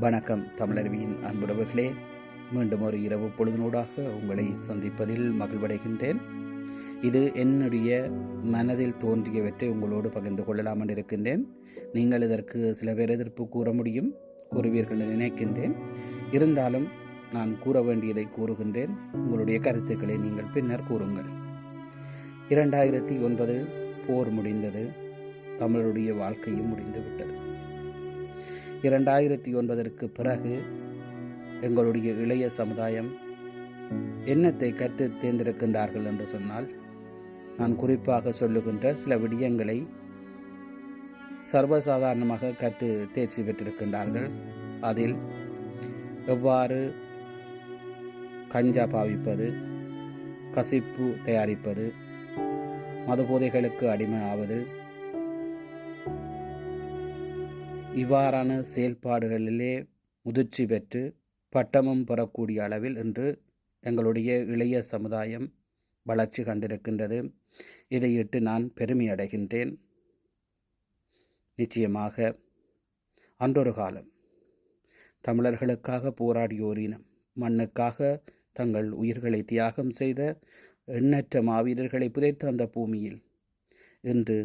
வணக்கம் தமிழருவியின் அன்புறவுகளே மீண்டும் ஒரு இரவு பொழுதுனூடாக உங்களை சந்திப்பதில் மகிழ்வடைகின்றேன். இது என்னுடைய மனதில் தோன்றியவற்றை உங்களோடு பகிர்ந்து கொள்ளலாம் என்று இருக்கின்றேன் நீங்கள் இதற்கு சில பேர் எதிர்ப்பு கூற முடியும் கூறுவீர்கள் என்று நினைக்கின்றேன். இருந்தாலும் நான் கூற வேண்டியதை கூறுகின்றேன். உங்களுடைய கருத்துக்களை நீங்கள் பின்னர் கூறுங்கள். இரண்டாயிரத்தி ஒன்பது போர் முடிந்தது. தமிழருடைய வாழ்க்கையும் முடிந்துவிட்டது. இரண்டாயிரத்தி ஒன்பதற்கு பிறகு எங்களுடைய இளைய சமுதாயம் என்னத்தை கற்று தேர்ந்தெடுக்கின்றார்கள் என்று சொன்னால் நான் குறிப்பாக சொல்லுகின்ற சில விடயங்களை சர்வசாதாரணமாக கற்று தேர்ச்சி பெற்றிருக்கின்றார்கள். அதில் எவ்வாறு கஞ்சா பாவிப்பது கசிப்பு தயாரிப்பது மதுபூதைகளுக்கு அடிமை ஆவது இவ்வாறான செயல்பாடுகளிலே முதிர்ச்சி பெற்று பட்டமும் பெறக்கூடிய அளவில் இன்று எங்களுடைய இளைய சமுதாயம் வளர்ச்சி கண்டிருக்கின்றது. இதையிட்டு நான் பெருமை அடைகின்றேன். நிச்சயமாக அன்றொரு காலம் தமிழர்களுக்காக போராடியோர் இனம் மண்ணுக்காக தங்கள் உயிர்களை தியாகம் செய்த எண்ணற்ற மாவீரர்களை புதைத்த அந்த பூமியில் இன்று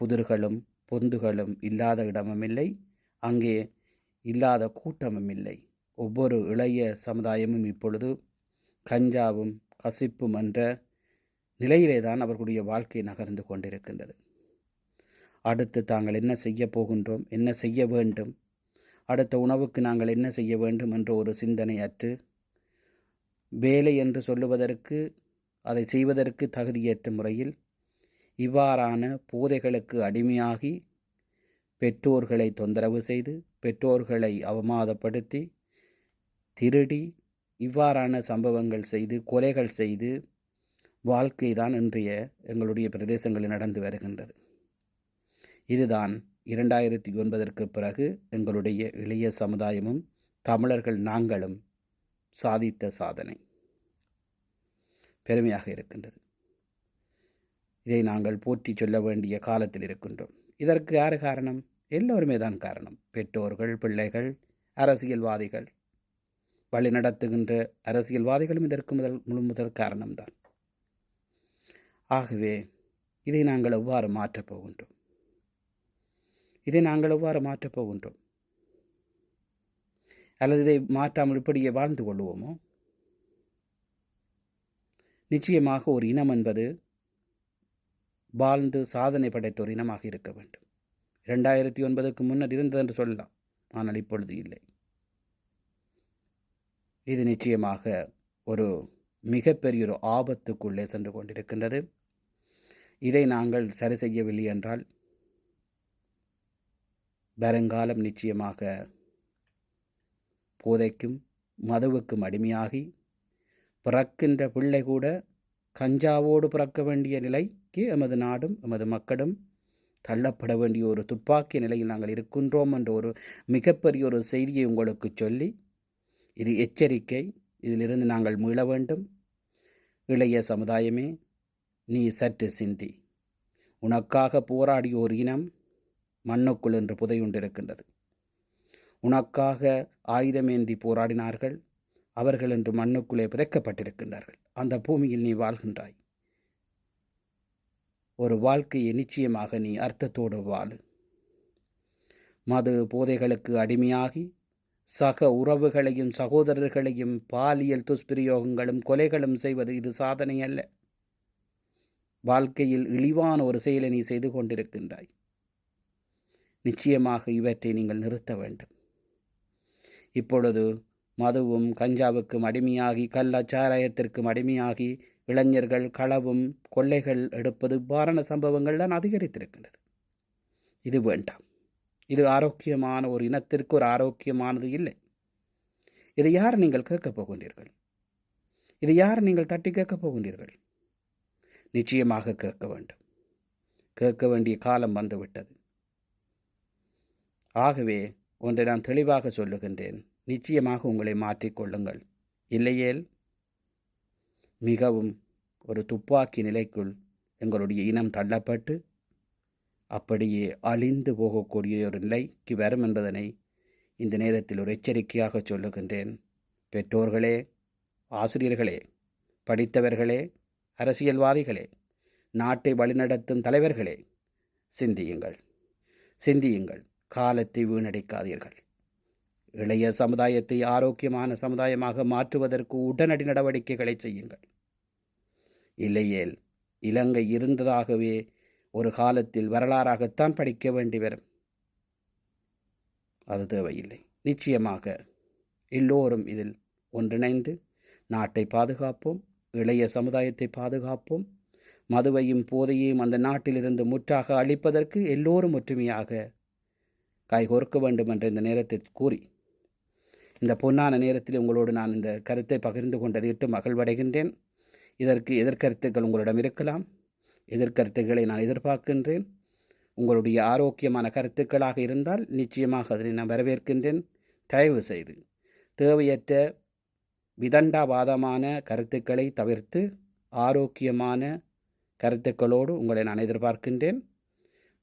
புதிர்களும் பொந்துகளும் இல்லாத இடமும் இல்லை. அங்கே இல்லாத கூட்டமும் இல்லை. ஒவ்வொரு இளைய சமுதாயமும் இப்பொழுது கஞ்சாவும் கசிப்பும் என்ற நிலையிலே தான் அவர்களுடைய வாழ்க்கை நகர்ந்து கொண்டிருக்கின்றது. அடுத்து தாங்கள் என்ன செய்ய போகின்றோம்? என்ன செய்ய வேண்டும்? அடுத்த உணவுக்கு நாங்கள் என்ன செய்ய வேண்டும்? என்ற ஒரு சிந்தனை அற்று வேலை என்று சொல்லுவதற்கு அதை செய்வதற்கு தகுதியற்ற முறையில் இவ்வாறான போதைகளுக்கு அடிமையாகி பெற்றோர்களை தொந்தரவு செய்து பெற்றோர்களை அவமாதப்படுத்தி திருடி இவ்வாறான சம்பவங்கள் செய்து கொலைகள் செய்து வாழ்க்கை தான் இன்றைய எங்களுடைய பிரதேசங்களில் நடந்து வருகின்றது. இதுதான் இரண்டாயிரத்தி ஒன்பதற்கு பிறகு எங்களுடைய இளைய சமுதாயமும் தமிழர்கள் நாங்களும் சாதித்த சாதனை. பெருமையாக இருக்கின்றது. இதை நாங்கள் போற்றி சொல்ல வேண்டிய காலத்தில் இருக்கின்றோம். இதற்கு யார் காரணம்? எல்லோருமே தான் காரணம். பெற்றோர்கள் பிள்ளைகள் அரசியல்வாதிகள். வழி நடத்துகின்ற அரசியல்வாதிகளும் இதற்கு முதல் முழு முதல் காரணம்தான். ஆகவே இதை நாங்கள் எவ்வாறு மாற்றப் போகின்றோம்? இதை நாங்கள் எவ்வாறு மாற்றப் போகின்றோம்? அல்லது இதை மாற்றாமல் இப்படியே வாழ்ந்து கொள்வோமோ? நிச்சயமாக ஒரு இனம் என்பது வாழ்ந்து சாதனை படைத்த ஒரு இனமாக இருக்க வேண்டும். இரண்டாயிரத்தி ஒன்பதுக்கு முன்னர் இருந்தது என்று சொல்லலாம். ஆனால் இப்பொழுது இல்லை. இது நிச்சயமாக ஒரு மிகப்பெரிய ஒரு ஆபத்துக்குள்ளே சென்று கொண்டிருக்கின்றது. இதை நாங்கள் சரி செய்யவில்லை என்றால் வருங்காலம் நிச்சயமாக போதைக்கும் மதுவுக்கும் அடிமையாகி பிறக்கின்ற பிள்ளை கூட கஞ்சாவோடு பிறக்க வேண்டிய நிலை நிலைக்கு எமது நாடும் எமது மக்களும் தள்ளப்பட வேண்டிய ஒரு துப்பாக்கி நிலையில் நாங்கள் இருக்கின்றோம் என்ற ஒரு மிகப்பெரிய ஒரு செய்தியை உங்களுக்கு சொல்லி இது எச்சரிக்கை. இதிலிருந்து நாங்கள் மீள வேண்டும். இளைய சமுதாயமே நீ சற்று சிந்தி. உனக்காக போராடிய ஒரு இனம் மண்ணுக்குள் என்று புதையுண்டிருக்கின்றது. உனக்காக ஆயுதமேந்தி போராடினார்கள். அவர்கள் என்று மண்ணுக்குள்ளே புதைக்கப்பட்டிருக்கின்றார்கள். அந்த பூமியில் நீ வாழ்கின்றாய். ஒரு வாழ்க்கையை நிச்சயமாக நீ அர்த்தத்தோடு வாழு. மது போதைகளுக்கு அடிமையாகி சக உறவுகளையும் சகோதரர்களையும் பாலியல் துஷ்பிரயோகங்களும் கொலைகளும் செய்வது இது சாதனை அல்ல வாழ்க்கையில் இழிவான ஒரு செயலை நீ செய்து கொண்டிருக்கின்றாய். நிச்சயமாக இவற்றை நீங்கள் நிறுத்த வேண்டும். இப்பொழுது மதுவும் கஞ்சாவுக்கும் அடிமையாகி கல்லாச்சாராயத்திற்கும் அடிமையாகி இளைஞர்கள் களவும் கொள்ளைகள் எடுப்பது இவ்வாறான சம்பவங்கள் தான் அதிகரித்திருக்கின்றது. இது வேண்டாம். இது ஆரோக்கியமான ஒரு இனத்திற்கு ஒரு ஆரோக்கியமானது இல்லை. இதை யார் நீங்கள் கேட்கப் போகின்றீர்கள்? இதை யார் நீங்கள் தட்டி கேட்கப் போகின்றீர்கள்? நிச்சயமாக கேட்க வேண்டும். கேட்க வேண்டிய காலம் வந்துவிட்டது. ஆகவே ஒன்றை நான் தெளிவாக சொல்லுகின்றேன். நிச்சயமாக உங்களை மாற்றிக்கொள்ளுங்கள் இல்லையேல் மிகவும் ஒரு துப்பாக்கி நிலைக்குள் எங்களுடைய இனம் தள்ளப்பட்டு அப்படியே அழிந்து போகக்கூடிய ஒரு நிலைக்கு வரும் என்பதனை இந்த நேரத்தில் ஒரு எச்சரிக்கையாக சொல்லுகின்றேன். பெற்றோர்களே ஆசிரியர்களே படித்தவர்களே அரசியல்வாதிகளே நாட்டை வழிநடத்தும் தலைவர்களே சிந்தியுங்கள். சிந்தியுங்கள். காலத்தை வீணடிக்காதீர்கள். இளைய சமுதாயத்தை ஆரோக்கியமான சமுதாயமாக மாற்றுவதற்கு உடனடி நடவடிக்கைகளை செய்யுங்கள். இல்லையேல் இலங்கை இருந்ததாகவே ஒரு காலத்தில் வரலாறாகத்தான் படிக்க வேண்டி வரும். அது தேவையில்லை. நிச்சயமாக எல்லோரும் இதில் ஒன்றிணைந்து நாட்டை பாதுகாப்போம் இளைய சமுதாயத்தை பாதுகாப்போம் மதுவையும் போதையையும் அந்த நாட்டிலிருந்து முற்றாக அழிப்பதற்கு எல்லோரும் ஒற்றுமையாக கைகோர்க்க வேண்டும் என்ற இந்த நேரத்தை கூறி இந்த பொன்னான நேரத்தில் உங்களோடு நான் இந்த கருத்தை பகிர்ந்து கொண்டதை இட்டு மகிழ்வடைகின்றேன். இதற்கு எதிர்கருத்துக்கள் உங்களிடம் இருக்கலாம். எதிர்கருத்துக்களை நான் எதிர்பார்க்கின்றேன். உங்களுடைய ஆரோக்கியமான கருத்துக்களாக இருந்தால் நிச்சயமாக அதனை நான் வரவேற்கின்றேன். தயவு செய்து தேவையற்ற விதண்டாவாதமான கருத்துக்களை தவிர்த்து ஆரோக்கியமான கருத்துக்களோடு உங்களை நான் எதிர்பார்க்கின்றேன்.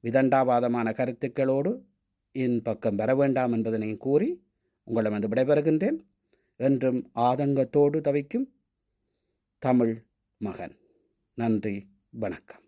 விதண்டாவாதமான கருத்துக்களோடு என் பக்கம் வர வேண்டாம் என்பதனை கூறி உங்களிடம் விடைபெறுகின்றேன். என்றும் ஆதங்கத்தோடு தவிக்கும் தமிழ் மகன். நன்றி வணக்கம்.